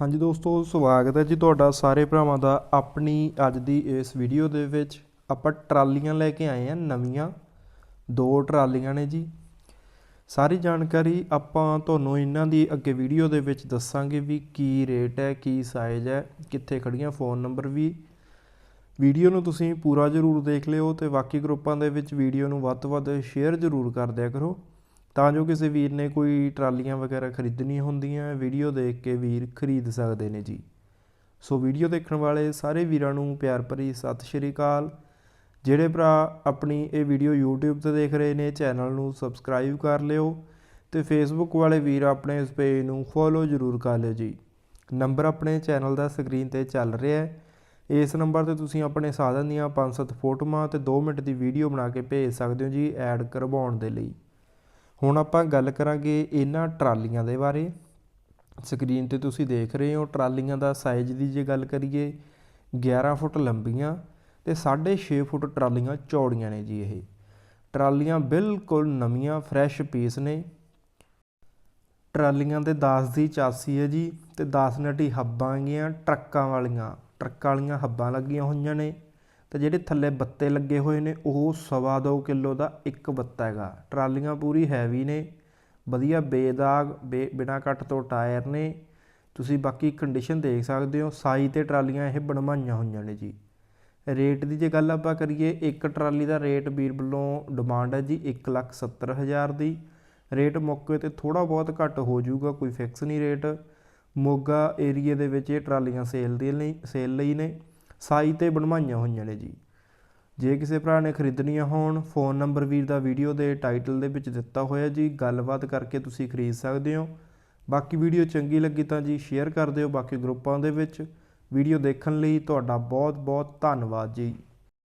ਹਾਂਜੀ ਦੋਸਤੋ, ਸਵਾਗਤ ਹੈ ਜੀ ਤੁਹਾਡਾ ਸਾਰੇ ਭਰਾਵਾਂ ਦਾ ਆਪਣੀ ਅੱਜ ਦੀ ਇਸ ਵੀਡੀਓ ਦੇ ਵਿੱਚ। ਆਪਾਂ ਟਰਾਲੀਆਂ ਲੈ ਕੇ ਆਏ ਆ ਨਵੀਆਂ। ਦੋ ਟਰਾਲੀਆਂ ਨੇ ਜੀ। ਸਾਰੀ ਜਾਣਕਾਰੀ ਆਪਾਂ ਤੁਹਾਨੂੰ ਇਹਨਾਂ ਦੀ ਅੱਗੇ ਵੀਡੀਓ ਦੇ ਵਿੱਚ ਦੱਸਾਂਗੇ ਵੀ ਕੀ ਰੇਟ ਹੈ, ਕੀ ਸਾਈਜ਼ ਹੈ, ਕਿੱਥੇ ਖੜੀਆਂ ਫੋਨ ਨੰਬਰ ਵੀ। ਵੀਡੀਓ ਨੂੰ ਤੁਸੀਂ ਪੂਰਾ ਜ਼ਰੂਰ ਦੇਖ ਲਿਓ ਤੇ ਬਾਕੀ ਗਰੁੱਪਾਂ ਦੇ ਵਿੱਚ ਵੀਡੀਓ ਨੂੰ ਵੱਧ ਤੋਂ ਵੱਧ ਸ਼ੇਅਰ ਜ਼ਰੂਰ ਕਰ ਦਿਆ ਕਰੋ। ਤਾਂ ਜੋ ਕਿਸੇ ਵੀਰ ਨੇ ਕੋਈ ਟਰਾਲੀਆਂ ਵਗੈਰਾ ਖਰੀਦਣੀਆਂ ਹੁੰਦੀਆਂ ਵੀਡੀਓ ਦੇਖ ਕੇ ਵੀਰ ਖਰੀਦ ਸਕਦੇ ਨੇ ਜੀ। ਸੋ ਵੀਡੀਓ ਦੇਖਣ ਵਾਲੇ ਸਾਰੇ ਵੀਰਾਂ ਨੂੰ ਪਿਆਰ ਭਰੀ ਸਤਿ ਸ਼੍ਰੀ ਅਕਾਲ। ਜਿਹੜੇ ਭਰਾ ਆਪਣੀ ਇਹ ਵੀਡੀਓ YouTube ਤੇ ਦੇਖ ਰਹੇ ਨੇ ਚੈਨਲ ਨੂੰ ਸਬਸਕ੍ਰਾਈਬ ਕਰ ਲਿਓ ਤੇ Facebook ਵਾਲੇ ਵੀਰ ਆਪਣੇ ਇਸ ਪੇਜ ਨੂੰ ਫੋਲੋ ਜ਼ਰੂਰ ਕਰ ਲਿਓ ਜੀ। ਨੰਬਰ ਆਪਣੇ ਚੈਨਲ ਦਾ ਸਕਰੀਨ ਤੇ ਚੱਲ ਰਿਹਾ ਹੈ। ਇਸ ਨੰਬਰ ਤੇ ਤੁਸੀਂ ਆਪਣੇ ਸਾਧਨ ਦੀਆਂ 5-7 ਫੋਟੋਆਂ ਤੇ 2 ਮਿੰਟ ਦੀ ਵੀਡੀਓ ਬਣਾ ਕੇ ਭੇਜ ਸਕਦੇ ਹੋ ਜੀ ਐਡ ਕਰਵਾਉਣ ਦੇ ਲਈ। ਹੁਣ ਆਪਾਂ ਗੱਲ ਕਰਾਂਗੇ ਇਹਨਾਂ ਟਰਾਲੀਆਂ ਦੇ ਬਾਰੇ। ਸਕਰੀਨ ਤੇ ਤੁਸੀਂ ਦੇਖ ਰਹੇ ਹੋ, ਟਰਾਲੀਆਂ ਦਾ ਸਾਈਜ਼ ਦੀ ਜੇ ਗੱਲ ਕਰੀਏ 11 ਫੁੱਟ ਲੰਬੀਆਂ ਤੇ 6.5 ਫੁੱਟ ਟਰਾਲੀਆਂ ਚੌੜੀਆਂ ਨੇ ਜੀ ਇਹ। ਟਰਾਲੀਆਂ ਬਿਲਕੁਲ ਨਵੀਆਂ ਫਰੈਸ਼ ਪੀਸ ਨੇ। ਟਰਾਲੀਆਂ ਦੇ 10 ਦੀ ਚਾਸੀ ਹੈ ਜੀ ਤੇ 10 ਨਟੀ ਹੱਬਾਂ ਹੈਗੀਆਂ, ਟਰੱਕਾਂ ਵਾਲੀਆਂ ਟਰੱਕਾਂ ਵਾਲੀਆਂ ਹੱਬਾਂ ਲੱਗੀਆਂ ਹੋਈਆਂ ਨੇ। ਤੇ ਜਿਹੜੇ ਥੱਲੇ ਬੱਤੇ ਲੱਗੇ ਹੋਏ ਨੇ, ਉਹ ਸਵਾ ਦੋ ਕਿਲੋ ਦਾ ਇੱਕ ਬੱਤਾ ਹੈਗਾ। ਟਰਾਲੀਆਂ ਪੂਰੀ ਹੈਵੀ ਨੇ, ਵਧੀਆ ਬੇਦਾਗ, ਬੇ, ਬਿਨਾ ਕੱਟ ਤੋਂ ਟਾਇਰ ਨੇ। ਤੁਸੀਂ ਬਾਕੀ ਕੰਡੀਸ਼ਨ ਦੇਖ ਸਕਦੇ ਹੋ ਸਾਈਜ਼ ਤੇ ਟਰਾਲੀਆਂ ਇਹ ਬਣਵਾਈਆਂ ਹੋਈਆਂ ਨੇ ਜੀ। ਰੇਟ ਦੀ ਜੇ ਗੱਲ ਆਪਾਂ ਕਰੀਏ, ਇੱਕ ਟਰਾਲੀ ਦਾ ਰੇਟ ਵੀਰ ਵੱਲੋਂ ਡਿਮਾਂਡ ਹੈ ਜੀ 170000 ਦੀ। ਰੇਟ ਮੌਕੇ ਤੇ ਥੋੜਾ ਬਹੁਤ ਘੱਟ ਹੋ ਜਾਊਗਾ, ਕੋਈ ਫਿਕਸ ਨਹੀਂ ਰੇਟ। ਮੋਗਾ ਏਰੀਏ ਦੇ ਵਿੱਚ ਇਹ ਟਰਾਲੀਆਂ ਸੇਲ ਦੇ ਲਈ ਸੇਲ ਲਈ ਨੇ। ਸਾਈ ਤੇ ਬਣਵਾਈਆਂ ਹੋਈਆਂ ਨੇ ਜੀ। ਜੇ ਕਿਸੇ ਭਰਾ ਨੇ ਖਰੀਦਣੀਆਂ ਹੋਣ, ਫੋਨ ਨੰਬਰ ਵੀਰ ਦਾ ਵੀਡੀਓ ਦੇ ਟਾਈਟਲ ਦੇ ਵਿੱਚ ਦਿੱਤਾ ਹੋਇਆ ਜੀ, ਗੱਲਬਾਤ ਕਰਕੇ ਤੁਸੀਂ ਖਰੀਦ ਸਕਦੇ ਹੋ। ਬਾਕੀ ਵੀਡੀਓ ਚੰਗੀ ਲੱਗੀ ਤਾਂ ਜੀ ਸ਼ੇਅਰ ਕਰ ਦਿਓ ਬਾਕੀ ਗਰੁੱਪਾਂ ਦੇ ਵਿੱਚ। ਵੀਡੀਓ ਦੇਖਣ ਲਈ ਤੁਹਾਡਾ ਬਹੁਤ ਬਹੁਤ ਧੰਨਵਾਦ ਜੀ।